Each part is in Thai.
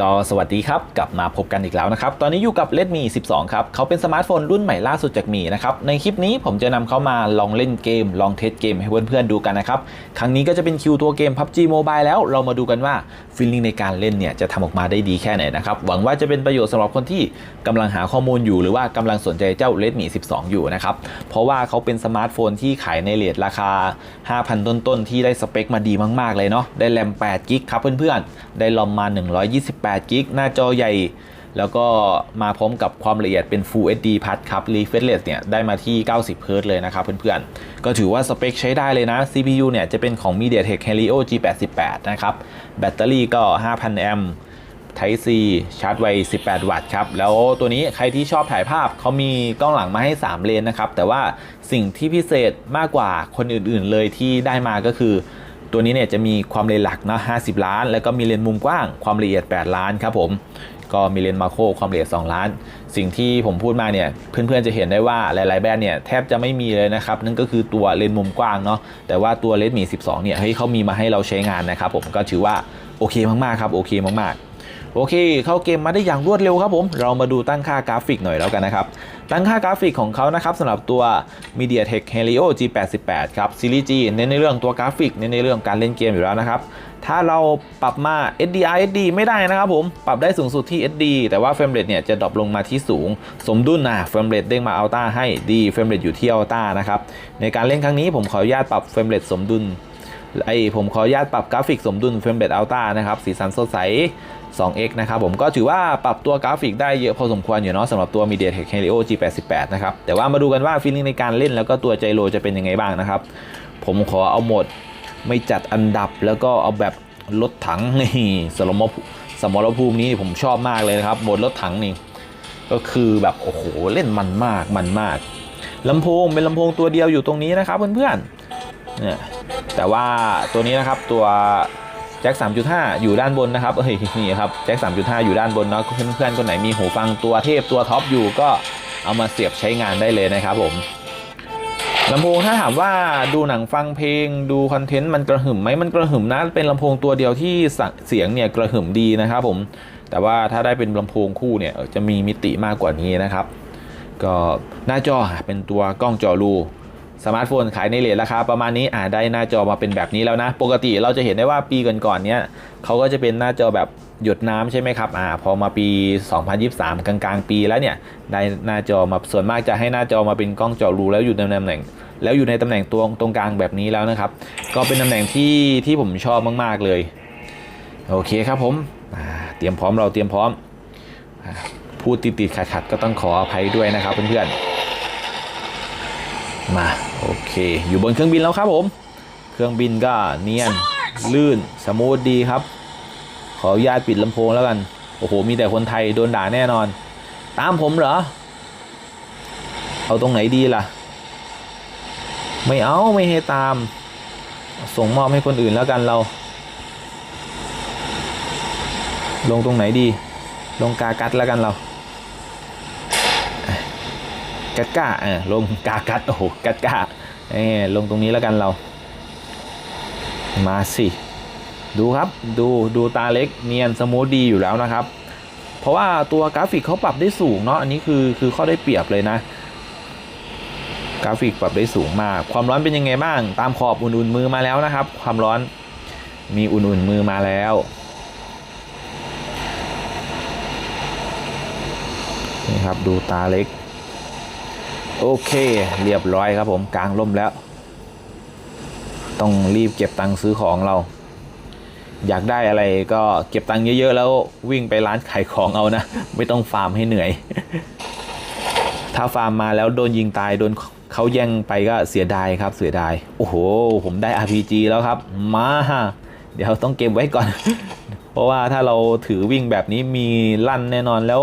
ก็สวัสดีครับ กลับมาพบกันอีกแล้วนะครับ ตอนนี้อยู่กับ Redmi 12 ครับ เขาเป็นสมาร์ทโฟนรุ่นใหม่ล่าสุดจากมีนะครับ ในคลิปนี้ผมจะนำเขามาลองเล่นเกม ลองเทสเกมให้เพื่อนๆดูกันนะครับ ครั้งนี้ก็จะเป็นคิวตัวเกม PUBG Mobile แล้วเรามาดูกันว่าฟีลลิ่งในการเล่นเนี่ยจะทำออกมาได้ดีแค่ไหนนะครับ หวังว่าจะเป็นประโยชน์สำหรับคนที่กำลังหาข้อมูลอยู่หรือว่ากำลังสนใจเจ้า Redmi 12 อยู่นะครับ เพราะว่าเขาเป็นสมาร์ทโฟนที่ขายในเรทราคา 5,000 ต้นๆที่ได้สเปคมาดีมากๆเลยเนาะ ได้แรม8กิกครับเพื่อนๆ ได้ลอมมา 128 8กิกหน้าจอใหญ่ แล้วก็มาพร้อมกับความละเอียดเป็น Full HD พัดครับ refresh rate เนี่ยได้มาที่ 90 Hz เลยนะครับเพื่อนๆ ก็ถือว่าสเปคใช้ได้เลยนะ CPU เนี่ยจะเป็นของ MediaTek Helio G88 นะครับ แบตเตอรี่ก็ 5,000 แอมป์ Type C ชาร์จไว 18 วัตต์ครับ แล้วตัวนี้ใครที่ชอบถ่ายภาพเขามีกล้องหลังมาให้ 3 เลนนะครับ แต่ว่าสิ่งที่พิเศษมากกว่าคนอื่นๆเลยที่ได้มาก็คือ ตัวนี้เนี่ยจะมีความเลนหลักนะ50 ล้าน แล้วก็มีเลนมุมกว้างความละเอียด 8 ล้านครับผมก็มีเลนส์มาโครความละเอียด 2 ล้าน สิ่งที่ผมพูดมาเนี่ยเพื่อนๆจะเห็นได้ว่าหลายๆแบรนด์เนี่ยแทบจะไม่มีเลยนะครับนั่นก็คือตัวเลนส์มุมกว้างเนาะแต่ว่าตัว Redmi 12 เนี่ยเฮ้ยเขามีมาให้เราใช้งานนะครับผมก็ถือว่าโอเคมากๆครับโอเคมากๆ โอเค เข้าเกมมาได้อย่างรวดเร็วครับผม เรามาดูตั้งค่ากราฟิกหน่อยแล้วกันนะครับ ตั้งค่ากราฟิกของเขานะครับสำหรับตัว MediaTek Helio G88 ครับซีรีส์ G เน้นในเรื่องตัวกราฟิกเน้นในเรื่องการเล่นเกมอยู่แล้วนะครับถ้าเราปรับมา SDR SD ไม่ได้นะครับผมปรับได้สูงสุดที่ SD แต่ว่าเฟรมเรทเนี่ยจะดรอปลงมาที่สูง สมดุลนะเฟรมเรทเด้งมาอัลต้าให้ดีเฟรมเรทอยู่ที่อัลต้านะครับในการเล่นครั้งนี้ผมขออนุญาตปรับเฟรมเรทสมดุล ไอผมขออนุญาตปรับกราฟิกสมดุลเฟรมเรทอัลต้านะครับ สีสันสดใส 2x นะครับผมก็ถือว่าปรับตัวกราฟิกได้เยอะพอสมควรอยู่เนาะสำหรับตัว MediaTek Helio G88 นะครับ แต่ว่ามาดูกันว่าฟีลลิ่งในการเล่นแล้วก็ตัวไจโรจะเป็นยังไงบ้างนะครับ ผมขอเอาโหมดไม่จัดอันดับแล้วก็เอาแบบรถถังนี่สมรสมรภูมินี้ผมชอบมากเลยนะครับโหมดรถถังนี่ก็คือแบบโอ้โหเล่นมันมากมันมากลำโพงเป็นลำโพงตัวเดียวอยู่ตรงนี้นะครับเพื่อนๆเนี่ย แต่ว่าตัวนี้นะครับตัวแจ็ค 3.5 อยู่ด้านบนนะครับเอ้ยนี่ครับแจ็ค 3.5 อยู่ด้านบนเนาะเพื่อนๆคนไหนมีหูฟังตัวเทพตัวท็อปอยู่ก็เอามาเสียบใช้งานได้เลยนะครับผมลำโพงถ้าถามว่าดูหนังฟังเพลงดูคอนเทนต์มันกระหึ่มไหมมันกระหึ่มนะเป็นลำโพงตัวเดียวที่เสียงเนี่ยกระหึ่มดีนะครับผมแต่ว่าถ้าได้เป็นลำโพงคู่เนี่ยจะมีมิติมากกว่านี้นะครับ ก็หน้าจอเป็นตัวกล้องจอรู สมาร์ทโฟนขายในเลทราคาประมาณนี้อ่าได้หน้าจอมาเป็นแบบนี้แล้วนะ ปกติเราจะเห็นได้ว่าปีก่อนๆเนี้ยเขาก็จะเป็นหน้าจอแบบหยดน้ำใช่ไหมครับอ่าพอมาปี 2023 กลางๆ ปีแล้วเนี่ยได้หน้าจอมาส่วนมากจะให้หน้าจอมาเป็นกล้องเจอรูแล้วอยู่ในตำแหน่ง แล้วอยู่ในตำแหน่งตัวตรงกลางแบบนี้แล้วนะครับ ก็เป็นตำแหน่งที่ที่ผมชอบมากๆเลยโอเคครับผมเตรียมพร้อมเราเตรียมพร้อมพูดติดติดขัดขัดๆก็ต้องขออภัยด้วยนะครับเพื่อนๆ มาโอเค อยู่บนเครื่องบินแล้วครับผม เครื่องบินก็เนียนลื่นสมูทดีครับ ขออนุญาตปิดลำโพงแล้วกัน โอ้โห มีแต่คนไทยโดนด่าแน่นอน ตามผมเหรอ เอาตรงไหนดีล่ะ ไม่เอาไม่ให้ตาม ส่งมอบให้คนอื่นแล้วกันเรา ลงตรงไหนดี ลงกากัดแล้วกันเรา กัดก้าเออลงกากัดโอ้โหกัดก้าเออลงตรงนี้แล้วกันเรา มาสิดูครับดูดูตาเล็กเนียนสมูทดีอยู่แล้วนะครับ เพราะว่าตัวกราฟิกเขาปรับได้สูงเนาะอันนี้คือคือข้อได้เปรียบเลยนะ กราฟิกปรับได้สูงมาก ความร้อนเป็นยังไงบ้าง ตามขอบอุ่นๆมือมาแล้วนะครับ ความร้อนมีอุ่นๆมือมาแล้วนี่ครับดูตาเล็ก โอเค เรียบร้อยครับผมกลางร่มแล้ว ต้องรีบเก็บตังค์ซื้อของเรา อยากได้อะไรก็เก็บตังค์เยอะ ๆ แล้ววิ่งไปร้านขายของเอานะ ไม่ต้องฟาร์มให้เหนื่อย ถ้าฟาร์มมาแล้วโดนยิงตายโดนเขาแย่งไปก็เสียดายครับเสียดาย โอ้โห ผมได้ RPG แล้วครับ มา เดี๋ยวต้องเก็บไว้ก่อน เพราะว่าถ้าเราถือวิ่งแบบนี้มีลั่นแน่นอนแล้ว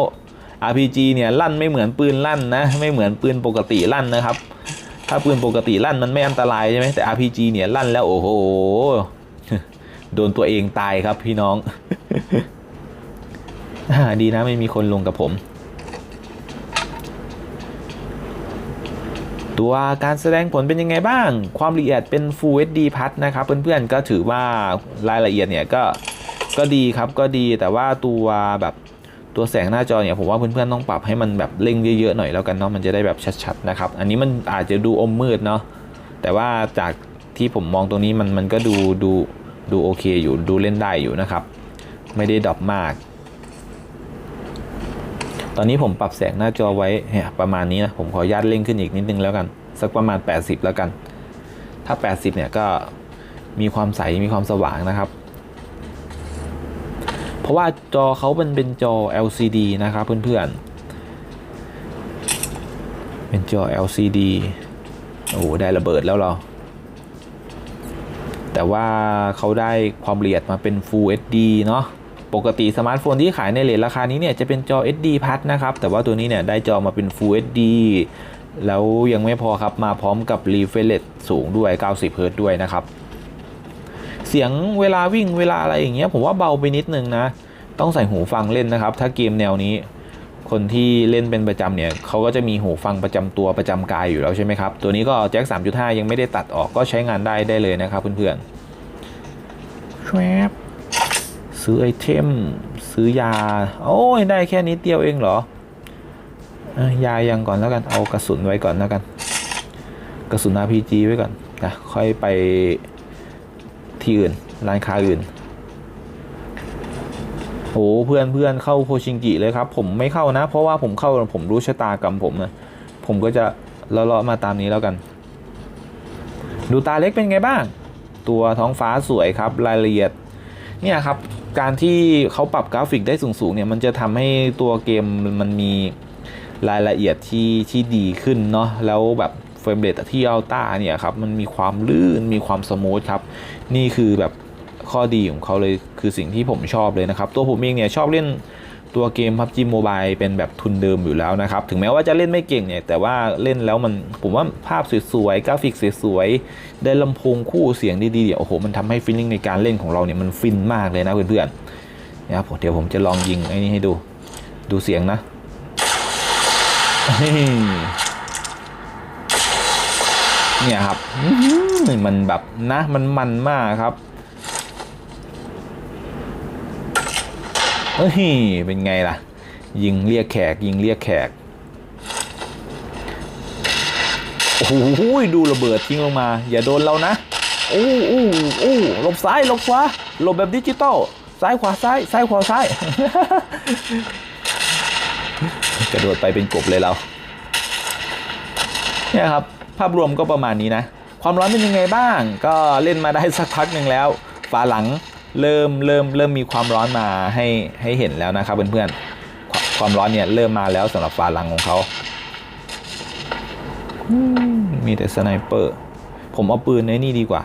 RPG เนี่ยลั่นไม่เหมือนปืนลั่นนะไม่เหมือนปืนปกติลั่นนะครับ ถ้าปืนปกติลั่นมันไม่อันตรายใช่ไหมแต่ RPG เนี่ยลั่นแล้วโอ้โหโดนตัวเองตายครับพี่น้องดีนะไม่มีคนลงกับผม ตัวการแสดงผลเป็นยังไงบ้าง ความละเอียดเป็น Full HD พัดนะครับ เพื่อนๆก็ถือว่ารายละเอียดเนี่ยก็ก็ดีครับก็ดีแต่ว่าตัวแบบ ตัวแสงหน้าจอเนี่ยผมว่าเพื่อนๆต้องปรับให้มันแบบเร่งเยอะๆหน่อยแล้วกันเนาะมันจะได้แบบชัดๆนะครับอันนี้มันอาจจะดูอมมืดเนาะแต่ว่าจากที่ผมมองตรงนี้มันมันก็ดูดูดูโอเคอยู่ดูเล่นได้อยู่นะครับ ไม่ได้ดรอปมาก ตอนนี้ผมปรับแสงหน้าจอไว้เนี่ยประมาณนี้นะผมขออนุญาตเร่งขึ้นอีกนิดนึงแล้วกัน สักประมาณ 80 แล้วกัน ถ้า 80 เนี่ยก็มีความใสมีความสว่างนะครับ เพราะว่าจอเขาเป็นเป็นจอ LCD นะครับเพื่อนๆ เป็นจอ LCD โอ้โหได้ระเบิดแล้วเรอแต่ว่าเขาได้ความละเอียดมาเป็น Full HD เนาะปกติสมาร์ทโฟนที่ขายในเลทราคานี้เนี่ยจะเป็นจอ SD พัดนะครับ แต่ว่าตัวนี้เนี่ยได้จอมาเป็น Full HD แล้วยังไม่พอครับมาพร้อมกับ refresh สูงด้วย 90 Hz ด้วยนะครับ สียงเวลาวิ่งเวลาอะไรอย่างเงี้ยผมว่าเบาไปนิดนึงนะ ต้องใส่หูฟังเล่นนะครับ ถ้าเกมแนวนี้ คนที่เล่นเป็นประจำเนี่ยเขาก็จะมีหูฟังประจำตัวประจำกายอยู่แล้วใช่ไหมครับ ตัวนี้ก็แจ็ค 3.5 ยังไม่ได้ตัดออกก็ใช้งานได้ได้เลยนะครับเพื่อนๆแชบซื้อไอเทม ซื้อยา โอ้ยได้แค่นี้เดียวเองเหรอเอ้ยยายังก่อนแล้วกันเอากระสุนไว้ก่อนแล้วกัน กระสุน RPG ไว้ก่อนนะค่อยไป ที่อื่น ร้านค้าอื่นโอ้เพื่อนเพื่อนเข้าโคชิงกิเลยครับ ผมไม่เข้านะ เพราะว่าผมเข้าผมรู้ชะตากรรมผมนะผมก็จะเลาะๆมาตามนี้แล้วกัน ดูตาเล็กเป็นไงบ้าง ตัวท้องฟ้าสวยครับรายละเอียดเนี่ยครับการที่เขาปรับกราฟิกได้สูงๆเนี่ยมันจะทำให้ตัวเกมมันมีรายละเอียดที่ที่ดีขึ้นเนาะแล้วแบบ เฟรมเรทที่อัลต้าเนี่ยครับมันมีความลื่นมีความสมูทครับ นี่คือแบบข้อดีของเขาเลยคือสิ่งที่ผมชอบเลยนะครับ ตัวผมเองเนี่ยชอบเล่นตัวเกม PUBG Mobile เป็นแบบทุนเดิมอยู่แล้วนะครับ ถึงแม้ว่าจะเล่นไม่เก่งเนี่ย แต่ว่าเล่นแล้วมันผมว่าภาพสวยๆ กราฟิกสวยๆ ได้ลำโพงคู่เสียงดีๆเดี๋ยวโอ้โห มันทำให้ฟีลลิ่งในการเล่นของเราเนี่ย มันฟินมากเลยนะเพื่อนๆนะครับเดี๋ยวผมจะลองยิงไอ้นี่ให้ดู ดูเสียงนะ เนี่ยครับมันแบบนะมันมันมากครับเฮ้ยเป็นไงล่ะ ยิงเรียกแขกยิงเรียกแขกโอ้โหดูระเบิดทิ้งลงมา อย่าโดนเรานะโอ้โอ้โอ้หลบซ้ายหลบขวาหลบแบบดิจิตอลซ้ายขวาซ้ายซ้ายขวาซ้าย กระโดดไปเป็นกบเลยเราเนี่ยครับ ภาพรวมก็ประมาณนี้นะ ความร้อนเป็นยังไงบ้าง ก็เล่นมาได้สักพักหนึ่งแล้ว ฝาหลังเริ่มเริ่มเริ่มมีความร้อนมาให้ให้เห็นแล้วนะครับเพื่อนๆ ความความร้อนเนี่ยเริ่มมาแล้วสำหรับฝาหลังของเขามมีแต่สไนเปอร์ ผมเอาปืนในนี่ดีกว่า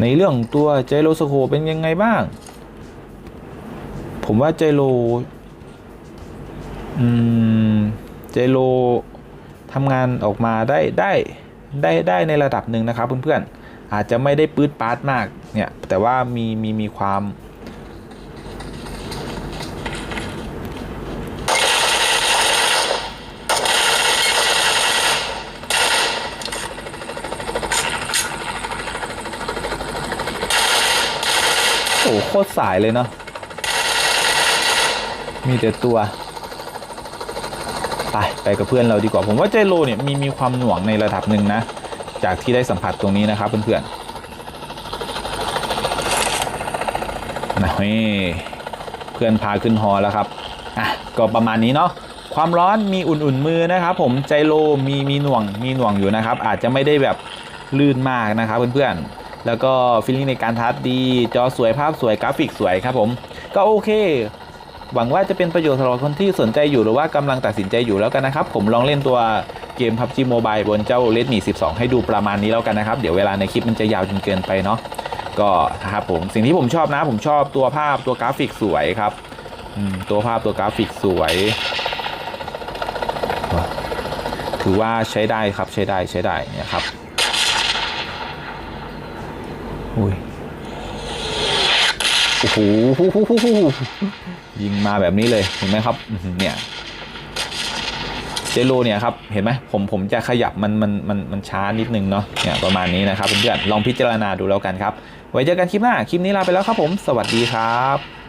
ในเรื่องตัวไจโรสโคปเป็นยังไงบ้าง ผมว่าไจโรอืมไจโรทำงานออกมาได้ได้ได้ได้ในระดับหนึ่งนะครับเพื่อนๆ อาจจะไม่ได้ปื๊ดปาร์ตมากเนี่ยแต่ว่ามีมีมีความโอ้โหโคตรสายเลยเนาะ มีแต่ตัว ไปไปกับเพื่อนเราดีกว่า ผมว่าเจโรเนี่ยมีมีความหน่วงในระดับหนึ่งนะ จากที่ได้สัมผัสตรงนี้นะครับเพื่อนๆนะนี่เพื่อนพาขึ้นฮอแล้วครับ อะ ก็ประมาณนี้เนาะความร้อนมีอุ่นๆมือนะครับ ผมไจโรมีมีหน่วงมีหน่วงอยู่นะครับ อาจจะไม่ได้แบบลื่นมากนะครับเพื่อนๆ แล้วก็ฟีลลิ่งในการทัชดี จอสวยภาพสวยกราฟิกสวยครับผม ก็โอเค หวังว่าจะเป็นประโยชน์สำหรับคนที่สนใจอยู่หรือว่ากำลังตัดสินใจอยู่แล้วกันนะครับ ผมลองเล่นตัวเกม PUBG Mobile บนเจ้า Redmi 12 ให้ดูประมาณนี้แล้วกันนะครับ เดี๋ยวเวลาในคลิปมันจะยาวจนเกินไปเนาะก็นะครับผมสิ่งที่ผมชอบนะ ผมชอบตัวภาพตัวกราฟิกสวยครับตัวภาพตัวกราฟิกสวย ถือว่าใช้ได้ครับใช้ได้ใช้ได้นี่ยครับอุ้ย โอ้โหยิงมาแบบนี้เลยเห็นไหมครับเนี่ยเจโลเนี่ยครับเห็นไหมผมผมจะขยับมันมันมันมันช้านิดนึงเนาะเนี่ยประมาณนี้นะครับเพื่อนๆลองพิจารณาดูแล้วกันครับ ไว้เจอกันคลิปหน้า คลิปนี้ลาไปแล้วครับผม สวัสดีครับ